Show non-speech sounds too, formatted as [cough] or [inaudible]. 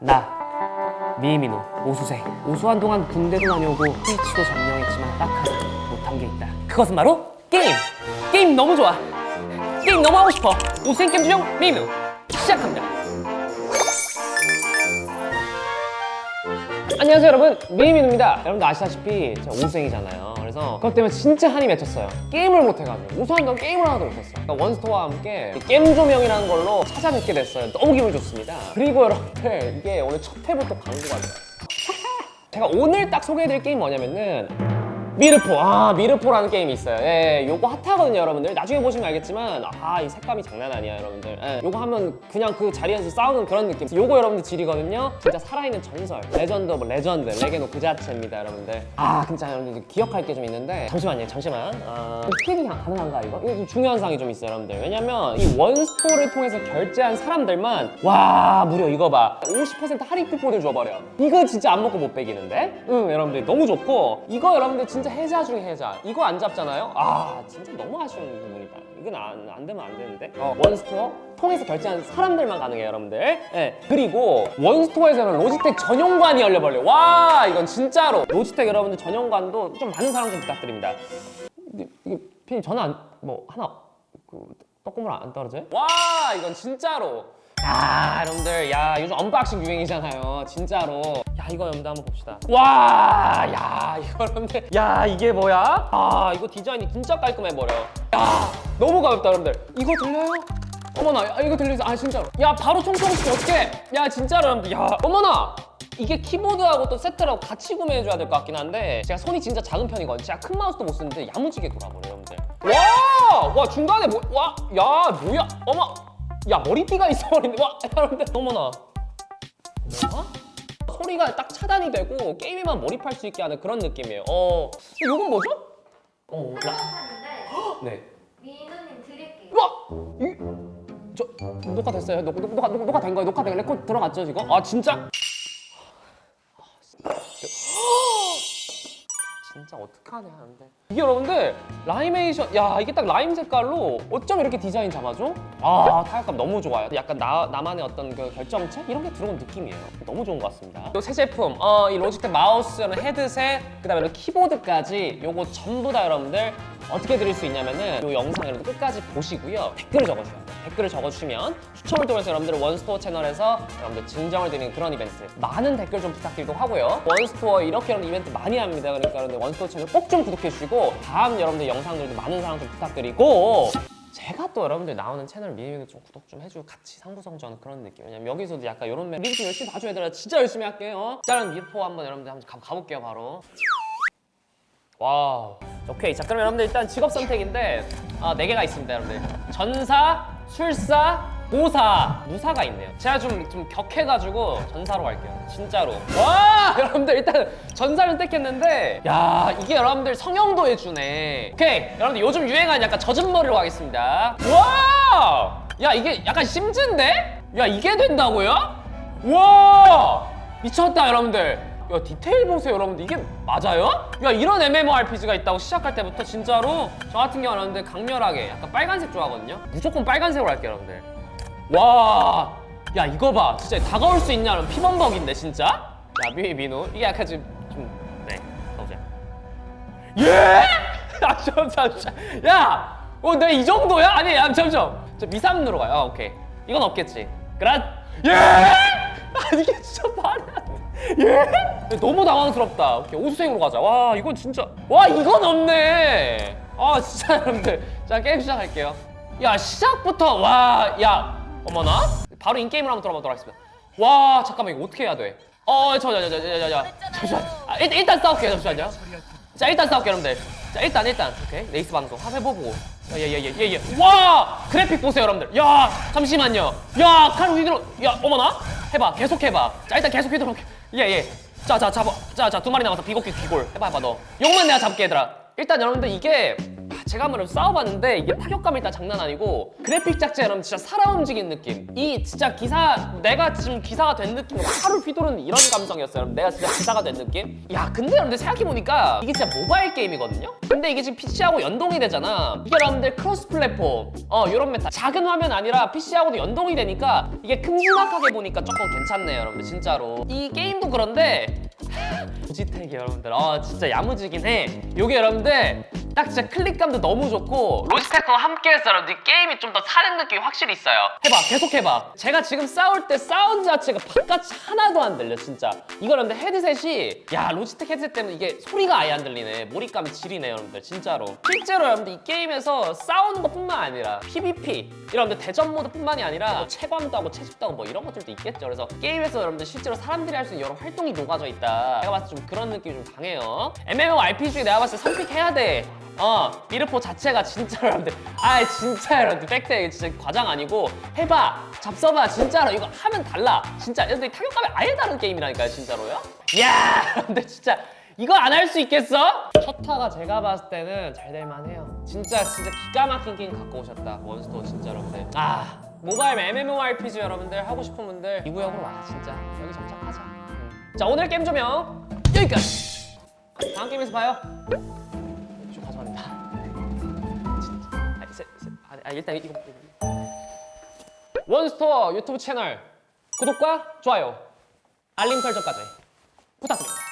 나 미미노 오수생 오수한 동안 군대도 다녀오고 트위치도 점령했지만 딱 하나 못한 게 있다. 그것은 바로 게임! 게임 너무 좋아. 게임 너무 하고 싶어. 오수생 게임 중용 미미노. 시작합니다 안녕하세요 여러분. 미미노입니다. 여러분들 아시다시피 제가 오수생이잖아요. 그래서 그것 때문에 진짜 한이 맺혔어요. 게임을 못해가지고. 오수한 동안 게임을 하나도 못했어요. 그러니까 원스토어와 함께 이 게임 조명이라는 걸로 찾아뵙게 됐어요. 너무 기분 좋습니다. 그리고 여러분들 이게 오늘 첫 회부터 광고가 돼요. [laughs] 제가 오늘 딱 소개해드릴 게임이 뭐냐면은 미르포. 아 미르포라는 게임이 있어요. 예 요거 핫하거든요 여러분들. 나중에 보시면 알겠지만 아 이 색감이 장난 아니야 여러분들. 예, 요거 하면 그냥 그 자리에서 싸우는 그런 느낌. 요거 여러분들 질이거든요. 진짜 살아있는 전설. 레전드 오브 레전드. 레게노 그 자체입니다 여러분들. 아 진짜 여러분들 기억할 게 좀 있는데. 잠시만요 잠시만. 아 스펙이 가능한가 이거? 이거 좀 중요한 사항이 좀 있어요 여러분들. 왜냐면 이 원스토어를 통해서 결제한 사람들만 와 무려 이거 봐 50% 할인 쿠폰을 줘버려. 이거 진짜 안 먹고 못 빼기는데? 응 여러분들. 너무 좋고. 이거 여러분들 진짜 해자 중에 해자. 이거 안 잡잖아요? 아 진짜 너무 아쉬운 부분이다. 이건 안, 안 되면 안 되는데? 어, 원스토어? 통해서 결제한 사람들만 가능해요 여러분들. 예. 그리고 원스토어에서는 로지텍 전용관이 열려버려요 와 이건 진짜로. 로지텍 여러분들 전용관도 좀 많은 사랑 좀 부탁드립니다. 이게, 이게 피님 안, 뭐 하나 그 떡국물 안 떨어져요? 와 이건 진짜로. 야 여러분들. 야 요즘 언박싱 유행이잖아요. 진짜로 야 이거 여러분들 한번 봅시다. 와 야 이거 여러분들. 야 이게 뭐야? 아 이거 디자인이 진짜 깔끔해 버려. 야 너무 가볍다 여러분들. 이거 들려요? 어머나 야, 이거 들리세요? 아 진짜로. 야 바로 총총씩 어떡해? 야 진짜로 여러분들. 야 어머나! 이게 키보드하고 또 세트라고 같이 구매해줘야 될 것 같긴 한데 제가 손이 진짜 작은 편이거든요. 제가 큰 마우스도 못 쓰는데 야무지게 돌아버려요 여러분들. 와! 와 중간에 뭐, 와! 야 뭐야? 어머! 야 머리띠가 있어버린데 와 여러분들. 어머나. 어? 소리가 딱 차단이 되고 게임에만 몰입할 수 있게 하는 그런 느낌이에요 어 이건 뭐죠? 어, 라, 하는데 네. 민우님 드릴게요. 와! 이, 저 녹화 됐어요? 녹, 녹, 녹화, 녹, 녹화 된 거예요? 녹화 된 레코드 들어갔죠 지금? 아 진짜? 진짜 어떡하냐 하는데 이게 여러분들 라이메이션 야 이게 딱 라임 색깔로 어쩜 이렇게 디자인 잡아줘? 아 타격감 너무 좋아요. 약간 나, 나만의 어떤 그 결정체? 이런 게 들어온 느낌이에요. 너무 좋은 것 같습니다. 이 새 제품. 어, 이 로지텍 마우스는 헤드셋 그 다음에 키보드까지 요거 전부 다 여러분들 어떻게 드릴 수 있냐면은 이 영상 여러분들 끝까지 보시고요. 댓글을 적어주셔야 돼요. 댓글을 적어주시면 추첨을 통해서 여러분들 원스토어 채널에서 여러분들 증정을 드리는 그런 이벤트 많은 댓글 좀 부탁드리도록 하고요. 원스토어 이렇게 여러분 이벤트 많이 합니다. 그러니까 여러분들 원스토어 채널 꼭좀 구독해 주시고 다음 여러분들 영상들도 많은 사랑 좀 부탁드리고 제가 또 여러분들 나오는 채널 미니미도 좀 구독 좀 해주고 같이 상부성전 그런 느낌 왜냐면 여기서도 약간 이런 맵 리뷰 좀 열심히 봐줘야 되라 진짜 열심히 할게요 자 그럼 미포 한번 여러분들 한번 가, 가볼게요 바로 와우. 오케이. 자, 그럼 여러분들 일단 직업 선택인데 아, 네 개가 있습니다, 여러분들. 전사, 술사, 보사, 무사가 있네요. 제가 좀, 좀 격해가지고 전사로 갈게요. 진짜로. 와! [laughs] 여러분들 일단 전사를 선택했는데 야, 이게 여러분들 성형도 해주네. 오케이. 여러분들 요즘 유행하는 약간 젖은 머리로 가겠습니다. 와! 야, 이게 약간 심즈인데? 야, 이게 된다고요? 와! 미쳤다, 여러분들. 야 디테일 보세요 여러분들 이게 맞아요? 야 이런 MMORPG가 있다고 시작할 때부터 진짜로 저 같은 경우는 여러분들 강렬하게 약간 빨간색 좋아하거든요 무조건 빨간색으로 할게요 여러분들 와 야 이거 봐 진짜 다가올 수 있냐는 피범벅인데 진짜 야 미, 민우 이게 약간 좀좀네 나오세요 예? [laughs] 아 잠시만 야! 어, 내가 이 정도야? 아니, 야, 잠시만. 저 미삼루로 가요. 아, 오케이. 이건 없겠지. 그란? 예! [laughs] 아니, 이게 진짜 말이 안 돼. 예? 너무 당황스럽다. 오케이, 오수생으로 가자. 와, 이건 진짜. 와, 이건 없네. 아, 진짜 [laughs] 여러분들. 자, 게임 시작할게요. 야, 시작부터, 와, 야, 어머나? 바로 인게임을 한번 들어보도록 하겠습니다. 와, 잠깐만, 이거 어떻게 해야 돼? 어, 저, 저, 저, 저, 저, 저, 저. 잠시만. 아, 일단, 일단 싸울게요, 잠시만요. 자 일단 싸울게 여러분들. 자 일단 일단. 오케이. 레이스 방송 한번 해보고. 예 예 예 예 예. 와! 그래픽 보세요 여러분들. 야 잠시만요. 야 칼 휘두르 야 어머나? 해봐 계속 해봐. 자 일단 계속 휘두르 예 예. 자 자 잡아. 자 자 두 마리 남아서 비곡기 귀골. 해봐 해봐 너. 욕만 내가 잡게 얘들아. 일단 여러분들 이게 아, 제가 한번 싸워봤는데 이게 타격감이 일단 장난 아니고 그래픽 자체 여러분 진짜 살아 움직이는 느낌. 이 진짜 기사 내가 지금 기사가 된 느낌 하루 휘두르는 이런 감성이었어요. 여러분 내가 진짜 기사가 된 느낌? 야 근데 여러분들 생각해보니까 이게 진짜 모바일 게임이거든요? 근데 이게 지금 PC하고 연동이 되잖아. 이게 여러분들 크로스 플랫폼 어 요런 메타. 작은 화면 아니라 PC하고도 연동이 되니까 이게 큼지막하게 보니까 조금 괜찮네요 여러분들 진짜로. 이 게임도 그런데 [laughs] 고지택이 여러분들 아 진짜 야무지긴 해. 요게 여러분들 딱 진짜 클릭감도 너무 좋고 로지테크와 함께해서 여러분들 게임이 좀 더 사는 느낌이 확실히 있어요. 해봐 계속 해봐. 제가 지금 싸울 때 사운드 자체가 바깥이 하나도 안 들려 진짜. 이거 여러분들 헤드셋이 야 로지텍 헤드셋 때문에 이게 소리가 아예 안 들리네. 몰입감이 지리네 여러분들 진짜로. 실제로 여러분들 이 게임에서 싸우는 것뿐만 아니라 PVP 여러분들 대전 모드뿐만이 아니라 뭐 채광도 하고 채집도 하고 뭐 이런 것들도 있겠죠. 그래서 게임에서 여러분들 실제로 사람들이 할 수 있는 여러 활동이 녹아져 있다. 제가 봤을 때 좀 그런 느낌이 좀 강해요. MMORPG 내가 봤을 때 선픽해야 돼 어, 미르포 자체가 진짜 여러분들 아 진짜 여러분들. 팩트 이게 진짜 과장 아니고. 해봐 잡숴봐 진짜로. 이거 하면 달라. 진짜 여러분들 타격감이 아예 다른 게임이라니까요 진짜로요? 야 [laughs] 여러분들 진짜 이거 안 할 수 있겠어? 첫 타가 제가 봤을 때는 잘 될만 해요. 진짜 진짜 기가 막힌 게임 갖고 오셨다. 원스토어 진짜 여러분들. 아 모바일 MMORPG 여러분들 하고 싶은 분들 이 구역으로 와 진짜. 여기 정착하자. 음. 자 오늘 게임 조명 여기까지. 다음 게임에서 봐요 아, 아, 일단. 이거. 원스토어 유튜브 채널 구독과 좋아요, 알림 설정까지 부탁드립니다.